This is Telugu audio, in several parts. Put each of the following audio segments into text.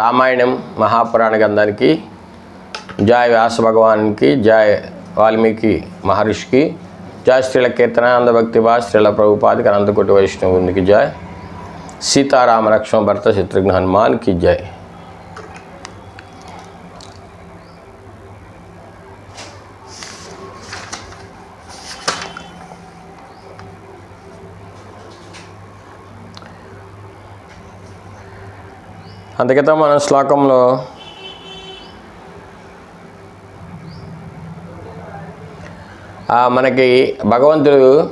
రామాయణం మహాపురాణ గ్రంథానికి జాయ్ వ్యాస భగవానికి జాయ్ వాల్మీకి మహర్షికి జాయ్ శ్రీల కీర్తనానంద భక్తి బా శ్రీల ప్రభుపాదికి అనంతకోటి వైష్ణవునికి జాయ్ సీతారామ లక్ష్మణ భర్త శత్రుఘ్న హనుమాన్కి జయ అందుకైతే మన శ్లోకంలో మనకి భగవంతుడు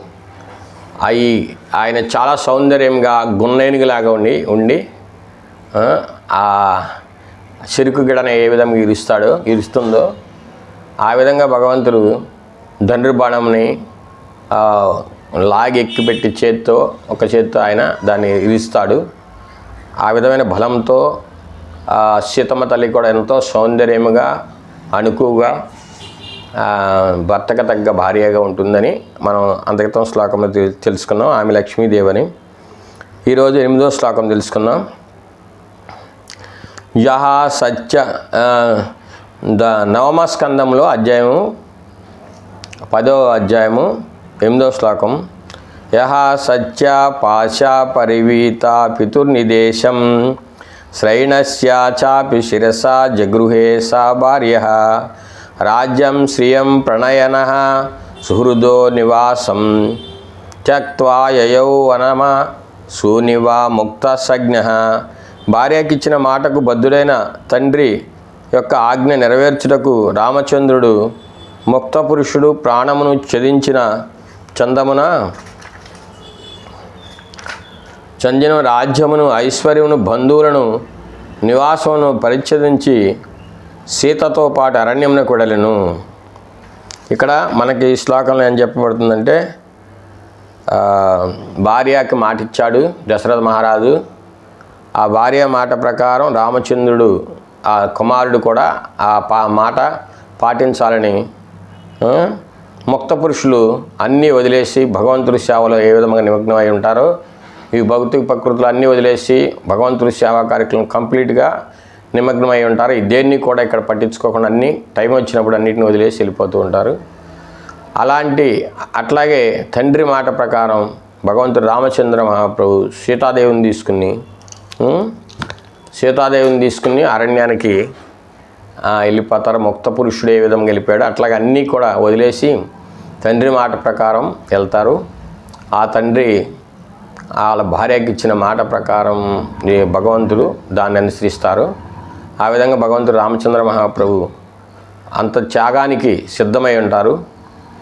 అయి ఆయన చాలా సౌందర్యంగా గున్నేనుగులాగా ఉండి ఉండి ఆ, చెరుకు గిడన ఏ విధంగా ఇరుస్తాడో ఇరుస్తుందో ఆ విధంగా భగవంతుడు ధనుర్బాణంని లాగి ఎక్కిపెట్టి చేత్తో ఒక చేత్తో ఆయన దాన్ని ఇరుస్తాడు. ఆ విధమైన బలంతో సీతమ్మ తల్లి కూడా ఎంతో సౌందర్యముగా అణుకుగా భర్తకు తగ్గ భార్యగా ఉంటుందని మనం అంతగతం శ్లోకంలో తెలుసుకున్నాం ఆమె లక్ష్మీదేవని. ఈరోజు ఎనిమిదో శ్లోకం తెలుసుకుందాం. యహ సత్య ద నవమ స్కందంలో అధ్యాయము పదో అధ్యాయము ఎనిమిదో శ్లోకం. యహ సత్య పాశ పరివీత పితుర్నిదేశం. శ్రైణస్య చాపి శిరసా జగృహే సా భార్య. రాజ్యం శ్రియం ప్రణయన సుహృదో నివాసం. త్యక్వా యయౌ వనమ సూనివా ముక్త సజ్ఞ. భార్యకిచ్చిన మాటకు బద్ధుడైన తండ్రి యొక్క ఆజ్ఞ నెరవేర్చుటకు రామచంద్రుడు ముక్త పురుషుడు ప్రాణమును ఛదించిన చందమున? చంజను రాజ్యమును ఐశ్వర్యమును బంధువులను నివాసమును పరిచ్ఛేదించి సీతతో పాటు అరణ్యమున కొడలను. ఇక్కడ మనకి ఈ శ్లోకంలో ఏం చెప్పబడుతుందంటే భార్యకి మాటిచ్చాడు దశరథ మహారాజు. ఆ భార్య మాట ప్రకారం రామచంద్రుడు ఆ కుమారుడు కూడా ఆ పా మాట పాటించాలని ముక్త పురుషులు అన్నీ వదిలేసి భగవంతుడి సేవలో ఏ విధంగా నిమగ్నమై ఉంటారో ఈ భౌతిక ప్రకృతులు అన్నీ వదిలేసి భగవంతుడి సేవా కార్యక్రమం కంప్లీట్గా నిమగ్నమై ఉంటారు. దేన్ని కూడా ఇక్కడ పట్టించుకోకుండా అన్నీ టైం వచ్చినప్పుడు అన్నిటిని వదిలేసి వెళ్ళిపోతూ ఉంటారు. అలాంటి అట్లాగే తండ్రి మాట ప్రకారం భగవంతుడు రామచంద్ర మహాప్రభు సీతాదేవిని తీసుకుని సీతాదేవిని తీసుకుని అరణ్యానికి వెళ్ళిపోతారు. ముక్త పురుషుడు ఏ విధంగా వెళ్ళిపోయాడు అట్లాగే అన్నీ కూడా వదిలేసి తండ్రి మాట ప్రకారం వెళ్తారు. ఆ తండ్రి వాళ్ళ భార్యకి ఇచ్చిన మాట ప్రకారం భగవంతుడు దాన్ని అనుసరిస్తారు. ఆ విధంగా భగవంతుడు రామచంద్ర మహాప్రభు అంత త్యాగానికి సిద్ధమై ఉంటారు.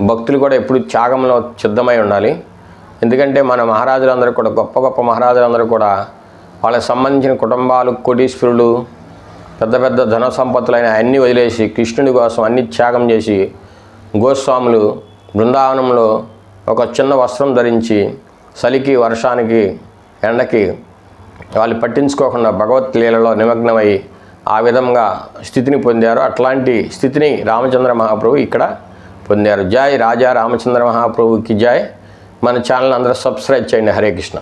భక్తులు కూడా ఎప్పుడు త్యాగంలో సిద్ధమై ఉండాలి. ఎందుకంటే మన మహారాజులందరూ కూడా గొప్ప గొప్ప మహారాజులందరూ కూడా వాళ్ళకి సంబంధించిన కుటుంబాలు కోటీశ్వరులు పెద్ద పెద్ద ధన సంపత్తులైన అన్నీ వదిలేసి కృష్ణుడి కోసం అన్ని త్యాగం చేసి గోస్వాములు బృందావనంలో ఒక చిన్న వస్త్రం ధరించి చలికి వర్షానికి ఎండకి వాళ్ళు పట్టించుకోకుండా భగవత్ లీలలో నిమగ్నమై ఆ విధంగా స్థితిని పొందారు. అట్లాంటి స్థితిని రామచంద్ర మహాప్రభు ఇక్కడ పొందారు. జై రాజా రామచంద్ర మహాప్రభుకి జై. మన ఛానల్ అందరూ సబ్స్క్రైబ్ చేయండి. హరే కృష్ణ.